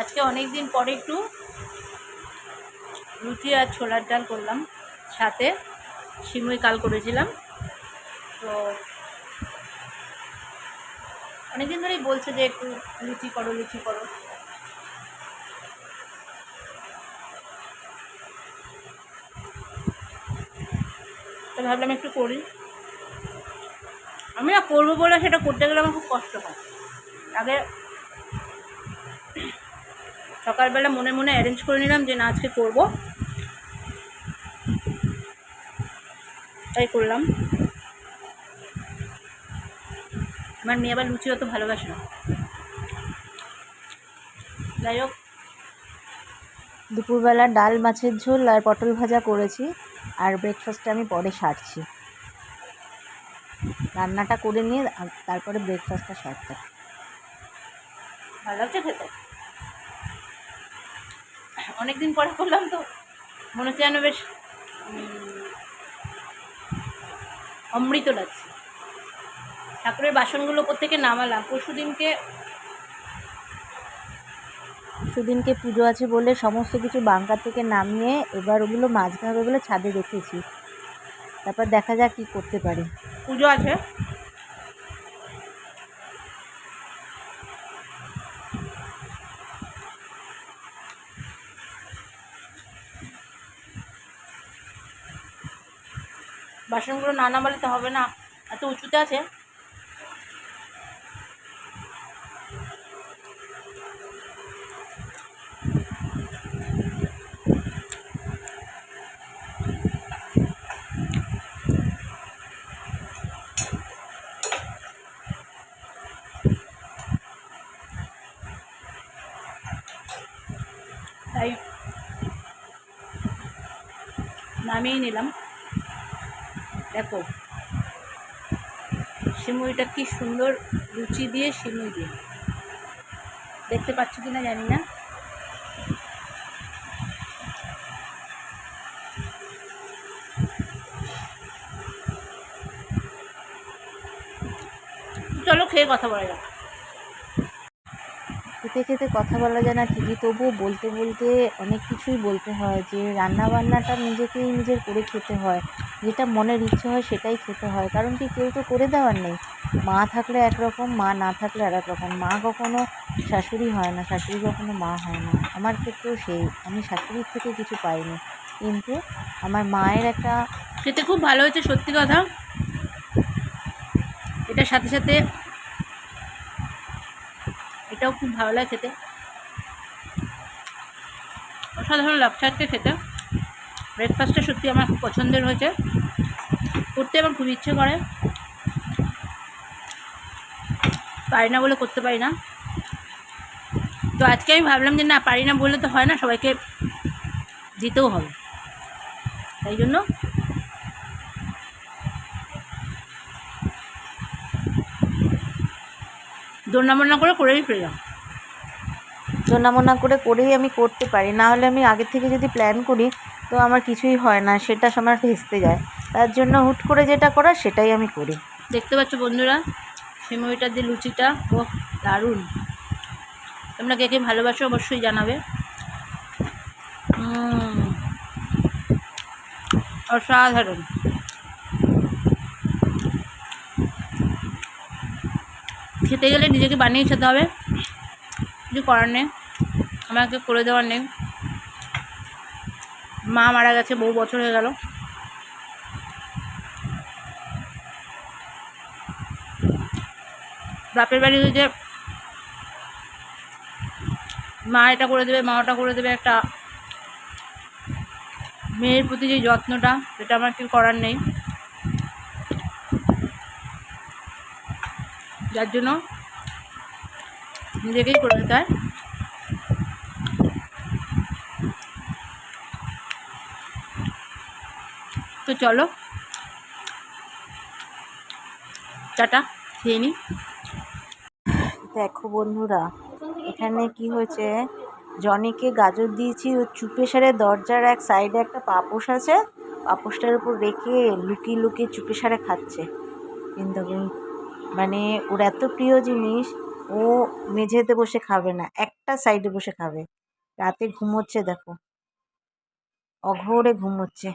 আজকে অনেক দিন পরে একটু লুচি আর ছোলার ডাল করলাম, সাথে সিমুই কাল করেছিলাম। তো অনেকদিন ধরেই বলছে যে একটু লুচি করো লুচি করো। তো ভাবলাম একটু করি। আমি না করব বলে সেটা করতে গেলে আমার খুব কষ্ট হয়। আগে সকালবেলা মনে মনে অ্যারেঞ্জ করে নিলাম যে না আজকে করব। তাই করলাম। আমার মেয়ে আবার লুচি অত ভালোবাসে না। যাই হোক। দুপুরবেলা ডাল মাছের ঝোল আর পটল ভাজা করেছি আর ব্রেকফাস্টটা আমি পরে সারছি। রান্নাটা করে নিয়ে তারপরে ব্রেকফাস্টটা সারতে। ভালো লাগছে খেতে? অনেকদিন পরে করলাম তো। মনে হচ্ছে যেন বেশ অমৃত লাগছে। ঠাকুরের বাসনগুলো প্রত্যেকে নামালাম। পরশু দিনকে সেদিনকে পুজো আছে বলে সমস্ত কিছু বাঙ্কা থেকে নামিয়ে এবার ওগুলো মাছতে হবে বলে ছাদে রেখেছি। তারপর দেখা যাক কী করতে পারি। পুজো আছে। বাসনগুলো না নামালে তো হবে না। এত উঁচুতে আছে। তাই নামিয়ে নিলাম। দেখো সিমুইটা কি সুন্দর লুচি দিয়ে সিমুই দিয়ে। দেখতে পাচ্ছ কিনা জানি না। চলো খেয়ে কথা বলা যাক। খেতে খেতে কথা বলা যায় না ঠিকই, তবুও বলতে বলতে অনেক কিছুই বলতে হয় যে রান্না বান্নাটা নিজেকেই নিজের করে খেতে হয়। যেটা মনের ইচ্ছে হয় সেটাই খেতে হয়। কারণ কি কেউ তো করে দেওয়ার নেই। মা থাকলে একরকম, মা না থাকলে আর এক রকম মা কখনো শাশুড়ি হয় না, শাশুড়ি কখনো মা হয় না। আমার ক্ষেত্রেও সেই। আমি শাশুড়ির থেকে কিছু পাইনি। কিন্তু আমার মায়ের একটা খেতে খুব ভালো হয়েছে, সত্যি কথা। এটার সাথে সাথে এটাও খুব ভালো লাগে খেতে। অসাধারণ লাগছে আজকে খেতে। ব্রেকফাস্টটা সত্যি আমার খুব পছন্দের হয়েছে। করতে আমার খুব ইচ্ছে করে। পারি না বলে করতে পারি না। তো আজকে আমি ভাবলাম যে না, পারি না বললে তো হয় না, সবাইকে দিতেও হবে। তাই জন্য দোনামোনা করে করেই ফেললাম জোনামোনা করে করেই আমি করতে পারি। না হলে আমি আগে থেকে যদি প্ল্যান করি তো আমার কিছুই হয় না, সেটা আমার ভেস্তে যায়। তার জন্য হুট করে যেটা করার সেটাই আমি করি। দেখতে পাচ্ছ বন্ধুরা সিমইটা দিয়ে লুচিটা ও দারুণ। তোমরা কে কে ভালোবাসো অবশ্যই জানাবে। অসাধারণ। খেতে গেলে নিজেকে বানিয়ে খেতে হবে। কিছু করার নেই। আমাকে করে দেওয়ার নেই। মা মারা গেছে, বহু বছর হয়ে গেল। বাপের বাড়ি হয়েছে মা এটা করে দেবে, মা ওটা করে দেবে, একটা মেয়ের প্রতি যে যত্নটা, সেটা আমার কিছু করার নেই। যার জন্য নিজেকেই করে দিতে হয়। তো চলো। টাটা, খেয়ে নিই দেখো বন্ধুরা, এখানে কি হয়েছে? জনিকে গাজর দিয়েছি, ও চুপে সারে দরজার এক সাইডে একটা পাপোশ আছে, পাপোশটার উপর রেখে লুকিয়ে লুকিয়ে চুপে সারে খাচ্ছে। কিন্তু মানে ওর এত প্রিয় জিনিস, ও মেঝেতে বসে খাবে না, একটা সাইডে বসে খাবে। রাতে ঘুমোচ্ছে, দেখো। অঘোরে ঘুমোচ্ছে।